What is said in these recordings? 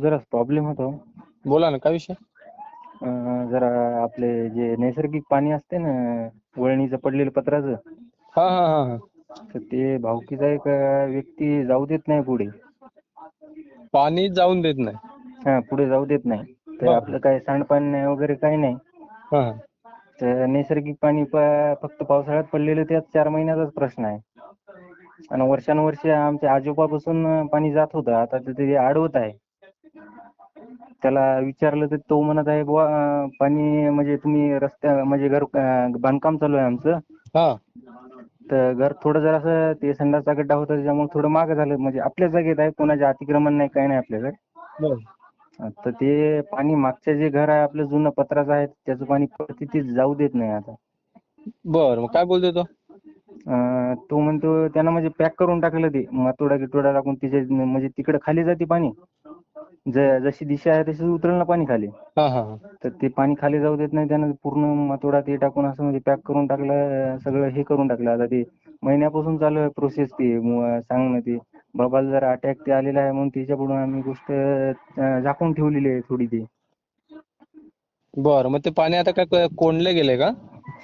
जरा प्रॉब्लेम होतो. बोला ना काय विषय? अं, जरा आपले जे नैसर्गिक पाणी असते ना वळणीचं पडलेलं पत्राचं हा हा हा हा. तर ते भावकीचा एक अं, व्यक्ती जाऊ देत नाही पुढे. पाणी जाऊन देत नाही. हा पुढे जाऊ देत नाही. तर बरं. आपलं काय सांडपाणी नाही वगैरे काही नाही. हा हा. तर नैसर्गिक पाणी प- फक्त पावसाळ्यात पडलेलं त्यात चार महिन्याचाच प्रश्न आहे. आणि वर्षानुवर्ष आमच्या आजोबापासून पाणी जात होतं. आता तर ते अडवत आहे. त्याला विचारलं तर तो म्हणत आहे बुवा पाणी म्हणजे तुम्ही रस्त्या म्हणजे घर अं, बांधकाम चालू आहे आमचं. हा. तर घर थोडं जरासं ते संडासचा गड्डा होता त्याच्यामुळे थोडं मागं झालं. म्हणजे आपल्या जागेत आहे कोणाचे अतिक्रमण नाही काही नाही आपल्याकडे. बरं. तर ते पाणी मागचं जे घर आहे आपलं जुनं पत्राचं आहे त्याचं पाणी परत तिथे जाऊ देत नाही आता. बरं मग काय बोलतोय तो? अं, तो म्हणतो त्यानं म्हणजे पॅक करून टाकलं ते मातोडा गिटोडा टाकून तिचे म्हणजे तिकडे खाली जाते पाणी. ज- जशी दिशा आहे तशी उतरेल ना पाणी खाली. हा हा हा. तर ते पाणी खाली जाऊ देत नाही त्यानं पूर्ण मातोडा ते टाकून असं म्हणजे पॅक करून टाकलं सगळं हे करून टाकलं. आता ते महिन्यापासून चालू आहे प्रोसेस ते म- सांगणं ते. बाबाला जरा अटॅक ते आलेला आहे म्हणून त्याच्याकडून आम्ही गोष्ट अं, झाकून ठेवलेली आहे थोडी ती. बरं मग ते पाणी आता काय कोंडले गेले का?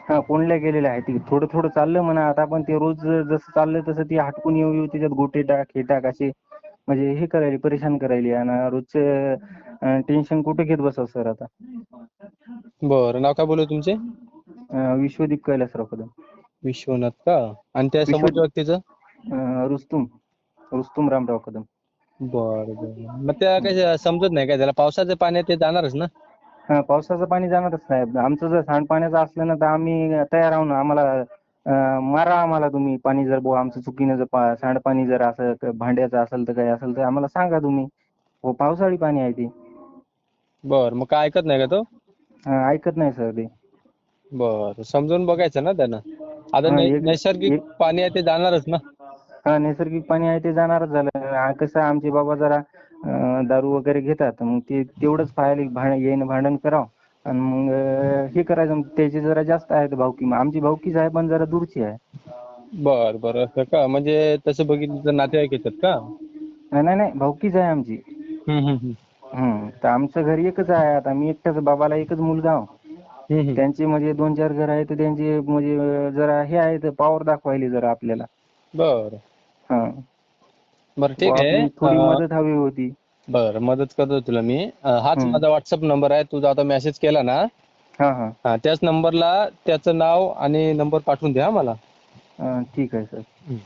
हा कोंडल्या गेलेलं आहे ते थोडं थोडं चाललं म्हणा आता पण ते रोज जसं चाललं तसं ते हटकून येऊ येऊ त्याच्यात गोटे टाक हे टाक असे म्हणजे हे करायले परेशान करायले आणि रोजचं टेन्शन कुठे घेत बसा सर आता? बरं नाव काय बोलू तुमचे? अं, विश्वदीप कैलासराव कदम. विश्वनाथ का? आणि त्या समोरच्या व्यक्तीचं? अं, रुस्तुम रुस्तुम रामराव कदम. बरं बरं. मग त्या काही समजत नाही काय? त्याला पावसाचं पाणी आहे ते जाणारच ना? हा पावसाचं पाणी जाणारच साहेब आमचं जर सांडपाण्याचं असलं ना तर आम्ही तयार आहो ना. आम्हाला अं, मारा आम्हाला तुम्ही. पाणी जर बुवा आमचं चुकीनं जर पा- सांडपाणी जर असं क- भांड्याचं असेल तर काही असेल तर आम्हाला सांगा तुम्ही. हो पावसाळी पाणी आहे ते. बरं मग काय ऐकत नाही का तो? हा, ऐकत नाही सर ते. बरं समजून बघायचं ना त्यानं. आता हा, नै- एक- नैसर्गिक एक- पाणी आहे ते जाणारच ना. हा नैसर्गिक पाणी आहे ते जाणारच झालं. हा, कसं आमचे बाबा जरा अं, दारू वगैरे घेतात. मग ते तेवढंच पाहायला भांड येणं भांडण करावं. आणि मग हे करायचं त्याचे जरा जास्त आहेत भावकी. मग आमची भावकीच आहे पण जरा दूरची आहे. बरं बरं. असं का? म्हणजे तसं बघितलं तर नातेवाईक येतात का? नाही नाही नाही. भावकीच आहे आमची. हम्म हम्म हम्म. हम्म. तर आमचं घर एकच आहे. आता मी एकटाच बाबाला एकच मुलगा आहो. हम्म हम्म. त्यांचे म्हणजे दोन चार घर आहेत. तर त्यांचे म्हणजे अं, जरा हे आहे पॉवर दाखवायली जरा आपल्याला. बरं. हा. बरं ठीक आहे. थोडी अं, मदत हवी होती. बरं मदत करतो तुला मी. अं, हाच हम्म. माझा व्हॉट्सअप नंबर आहे. तुझा आता मेसेज केला ना? हा हा. हा त्याच नंबरला त्याचं नाव आणि नंबर पाठवून द्या मला. अं, ठीक आहे सर हम्म.